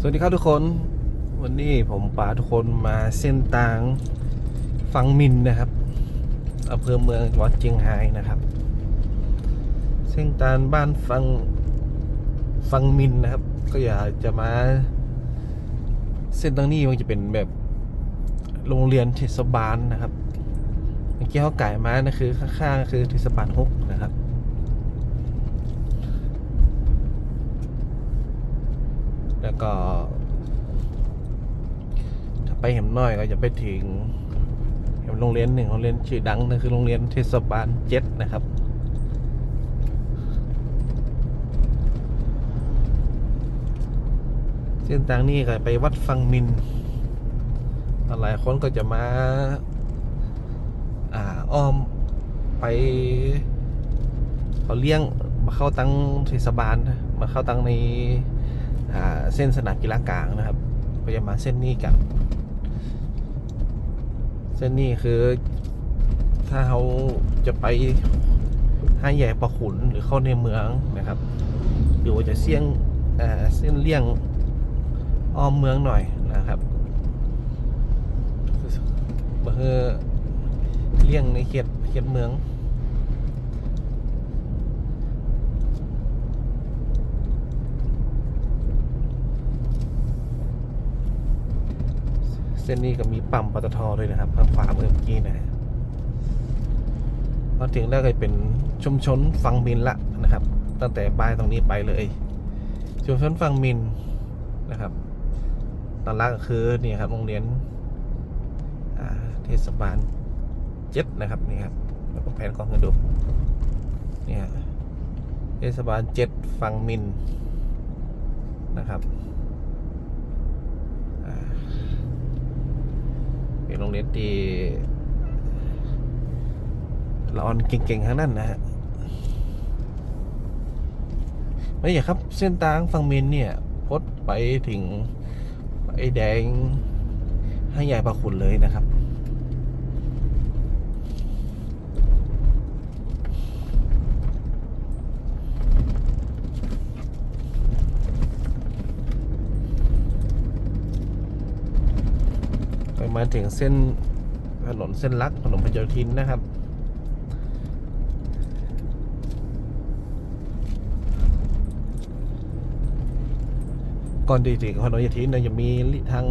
สวัสดีครับทุกคน วันนี้ผมพาทุกคนมาเส้นทางฟังมินนะครับอำเภอเมืองจังหวัดเชียงรายนะครับ เส้นทางบ้านฟังฟังมินนะครับ ก็อยากจะมา เส้นทางนี้มันจะเป็นแบบโรงเรียนเทศบาลนะครับเมื่อกี้เขาไก่มานะคือข้างๆคือเทศบาลหกนะครับ แล้ว ก็ ถ้าไปเห็มน้อยก็จะไปถึงเห็มโรงเรียนหนึ่งโรงเรียนชื่อดังนั่นคือโรงเรียนเทศบาลเจ็ดนะครับเส้นทางนี้ก็ไปวัดฟังมิน หลายคนก็จะมาอ่าอ้อมไปเขาเลี้ยงมาเข้าตั้งเทศบาลมาเข้าตั้งใน เส้นสนามกีฬากลางนะครับ ก็จะมาเส้นนี้กัน เส้นนี้คือ ถ้าเขาจะไปห้าใหญ่ประขุนหรือเข้าในเมืองนะครับหรือว่าจะเสี่ยงอ่าเส้นเลี่ยงอ้อมเมืองหน่อยนะครับก็คือเลี่ยงในเขตเขตเมือง เส้นนี้ก็มีปั๊มปตทด้วยนะครับทางขวาเมื่อกี้นะฮะพอถึงแล้วก็เป็นชุมชนฟังมินละนะครับ ตั้งแต่ป้ายตรงนี้ไปเลยชุมชนฟังมินนะครับตอนแรกก็คือนี่ครับโรงเรียนเทศบาลเจ็ดนะครับนี่ครับแล้วก็แผนกองให้ดูนี่ฮะเทศบาลเจ็ดฟังมินนะครับอ่า เป็นโรงเรียนที่ละออนเก่งๆทั้งนั้นนะฮะไม่อยากครับ เส้นทางฝั่งเมนเนี่ย พดไปถึงไอ้แดงให้ใหญ่ประคุณเลยนะครับ ไป มาถึงเส้นถนนเส้นลักถนนพหลโยธินนะครับ ก่อนที่ถึงถนนพหลโยธินเนี่ยจะมีทาง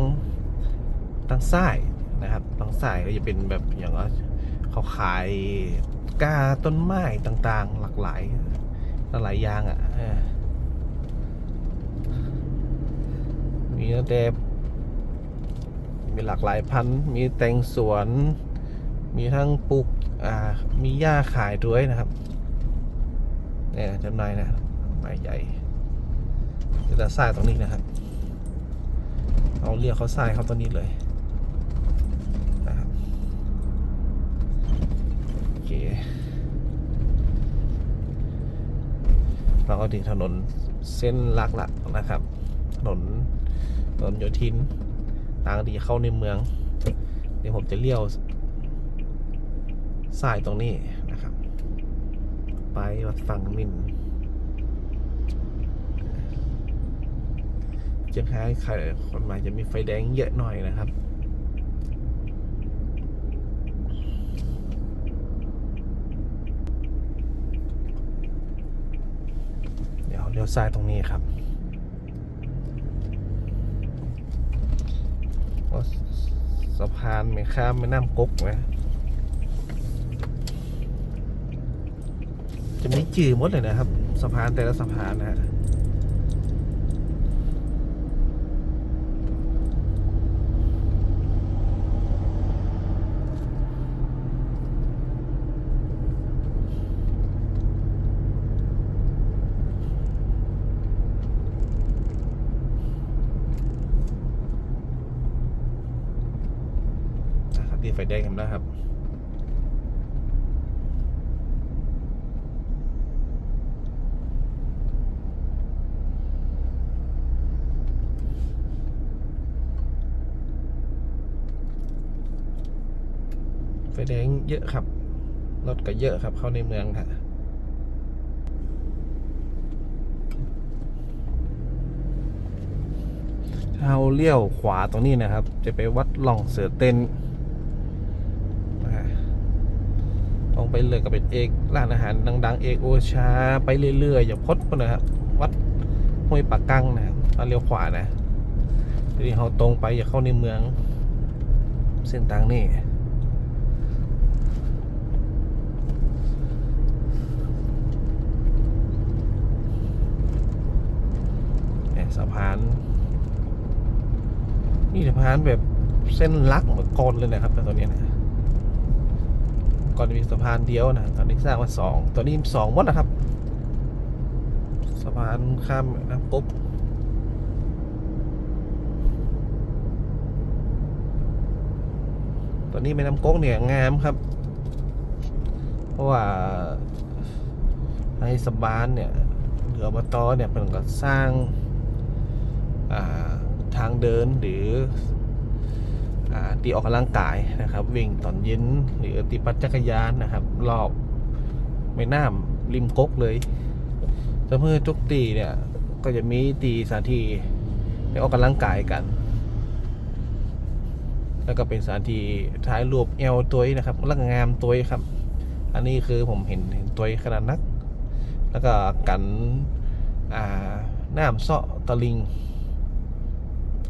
ทางซ้ายนะครับทางซ้ายก็จะเป็นแบบอย่างว่าเขาขายกาต้นไม้ต่างๆ หลากหลายหลายอย่างอะมีตั้งแต่ มีหลากหลายพันธุ์มีแตงสวน มีทั้งปลูกอ่ามีหญ้าขายด้วยนะครับเนี่ยจำหน่ายนะไม้ใหญ่เดี๋ยวจะทรายตรงนี้นะครับ เอาเรียกเขาทรายเขาตัวนี้เลยนะครับโอเคเราก็ถึงถนนเส้นหลักๆนะครับ ถนนถนนโยธิน ทางที่เข้าในเมือง เดี๋ยวผมจะเลี้ยวสายตรงนี้นะครับ ไปวัดฝั่งมินเชียงรายใครคนมาจะมีไฟแดงเยอะหน่อยนะครับเดี๋ยวเลี้ยวซ้ายตรงนี้ครับ สะพานไม่ข้ามไม่น้ำกกนะจะไม่จืดหมดเลยนะครับ สะพานแต่ละสะพานนะฮะ นะครับดีไฟแดงเห็นแล้วครับไฟแดงเยอะครับ รถก็เยอะครับ เข้าในเมืองค่ะเถ้าเราเลี้ยวขวาตรงนี้นะครับ จะไปวัดหล่องเสือเต้นนะฮะ ตรงไปเลยก็เป็นเอกร้านอาหารดัง ๆ เอกโอชา ไปเรื่อยๆอย่าพดไปนะครับวัดห้วยปากกังนะครับมาเลี้ยวขวานะทีนี้เราตรงไปอย่าเข้าในเมือง เส้นทางนี่เนี่ยสะพานนี่สะพานแบบเส้นลักเหมือนกอนเลยนะครับแต่ตอนนี้นะ ก่อนมีสะพานเดียวนะตอนนี้สร้างมาสองตอนนี้สองหมดนะครับ สะพานข้ามน้ำปุ๊บตอนนี้แม่น้ำก๊กเนี่ยงามครับ เพราะว่าไอ้สะบานเนี่ยเหลือบตเนี่ยเป็นก็สร้างาทางเดินหรือ ตีออกกำลังกายนะครับ วิ่งตอนเย็นหรือตีปั่นจักรยานนะครับ รอบแม่น้ำริมก๊กเลยแต่เมื่อทุกตีเนี่ย ก็จะมีตีสถานที่ได้ออกกำลังกายกัน แล้วก็เป็นสถานที่ถ่ายรูปเอลตัวนะครับแล้วก็งามตัวครับ อันนี้คือผมเห็นเห็นตัวขนาดนัก แล้วก็กันอ่าน้ำเซาะตะลิง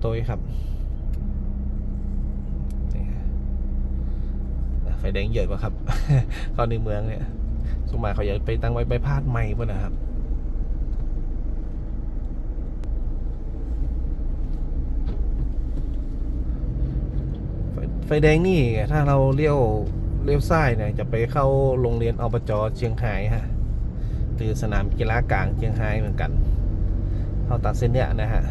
ตัวครับนี่ฮะไฟแดงเยอะกว่าครับเข้าในเมืองเนี่ยสมหมายเขาอยากไปตั้งไว้ใบพาดใหม่ป่ะนะครับไฟไฟแดงนี่ถ้าเราเลี้ยวเลี้ยวซ้ายเนี่ยจะไปเข้าโรงเรียนอบจเชียงรายฮะหรือสนามกีฬากลางเชียงรายเหมือนกัน เข้าตัดเส้นเนี้ยนะฮะ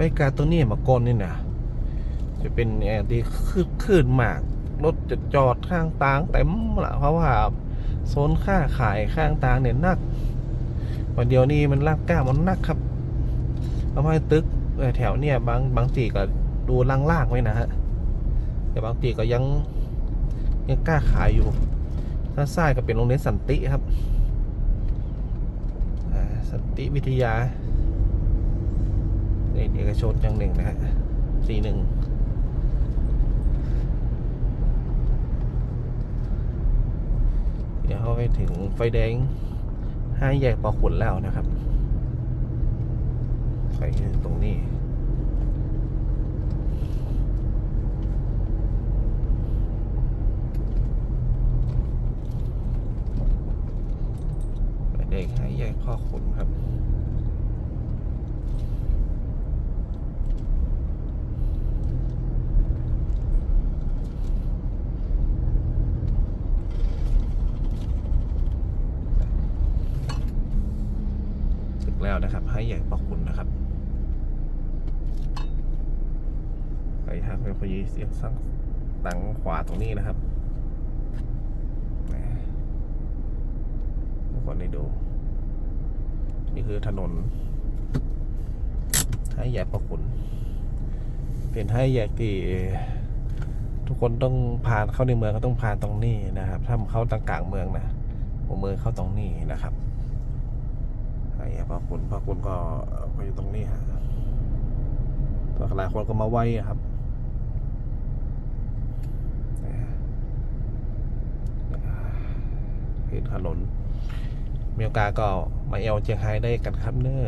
บรรยากาศตัวนี้มาก่อนนี่นะจะเป็นแอร์ที่ขึ้นขึ้นมาก รถจะจอดข้างทางเต็มละเพราะว่าโซนค่าขายข้างทางเนี่ยนักวันเดียวนี้มันลากก้ามันนักครับทำให้ตึกแถวเนี่ยบางบางตีก็ดูล่างๆไว้นะฮะแต่บางตีก็ยังยังกล้าขายอยู่ถ้าซ้ายก็เป็นโรงเรียนสันติครับสันติวิทยา นี่เอกชนอย่างหนึ่งนะฮะสี่หนึ่งเดี๋ยวเขาไปถึงไฟแดงห้าแยกปอขุนแล้วนะครับไฟตรงนี้ไฟแดงห้าแยกพอขุนครับ แล้วนะครับ ให้ใหญ่ปอคุณนะครับไปทางไปพยีเสียงสั่งตังขวาตรงนี้นะครับทุกคนได้ดู นี่คือถนนให้ใหญ่ปอคุณเป็นให้ใหญ่ที่ทุกคนต้องผ่านเข้าในเมืองก็ต้องผ่านตรงนี้นะครับ ถ้าเข้าต่างกลางเมืองนะเมืองเข้าตรงนี้นะครับ ไอ้พระคุณพระคุณก็ไปอยู่ตรงนี้ฮะตัวหลายคนก็มาไหว้ครับเห็นถนนมีโอกาสก็มาเอลเจียงไฮ้ได้กันครับเนอ